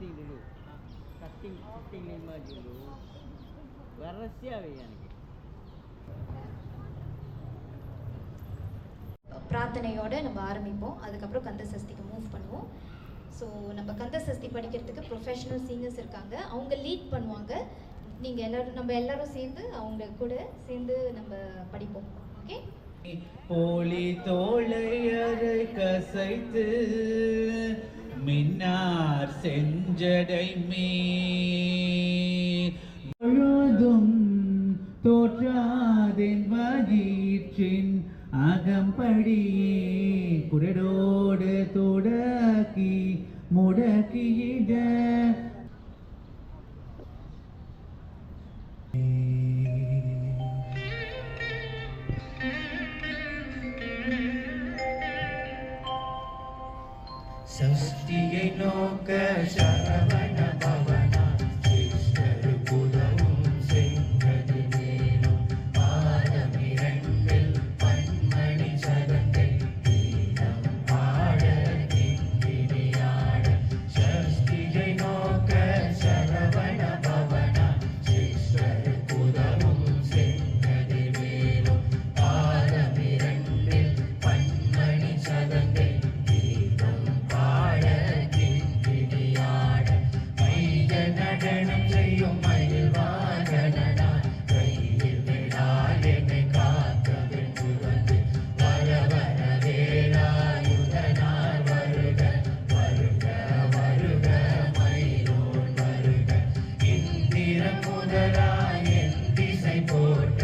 casting dulu. Casting casting lima dulu. Yang ni. பிரார்த்தனையோட நம்ம ஆரம்பிப்போம் அதுக்கப்புறம் கந்த சஷ்டிக்கு மூவ் பண்ணுவோம் ஸோ நம்ம கந்த சஷ்டி படிக்கிறதுக்கு ப்ரொஃபஷனல் சீங்கர்ஸ் இருக்காங்க அவங்க லீட் பண்ணுவாங்க நீங்கள் எல்லாரும் நம்ம எல்லாரும் சேர்ந்து அவங்க கூட சேர்ந்து நம்ம படிப்போம் ஓகே போலி தோளையரை கசைத்து மின்னார் செஞ்சடை மீ தோற்றாதென் வயிற்றின் அகம்படியே சஷ்டியை நோக்க சரவண பவ நடனம் செய்யும் மயில் வாகனா கையில் விழால் என்னை காக்க வென்று வந்து வர வர வேலாயுதனார் வருக வருக வருக மயிலோன் வருக. திசை போட்டு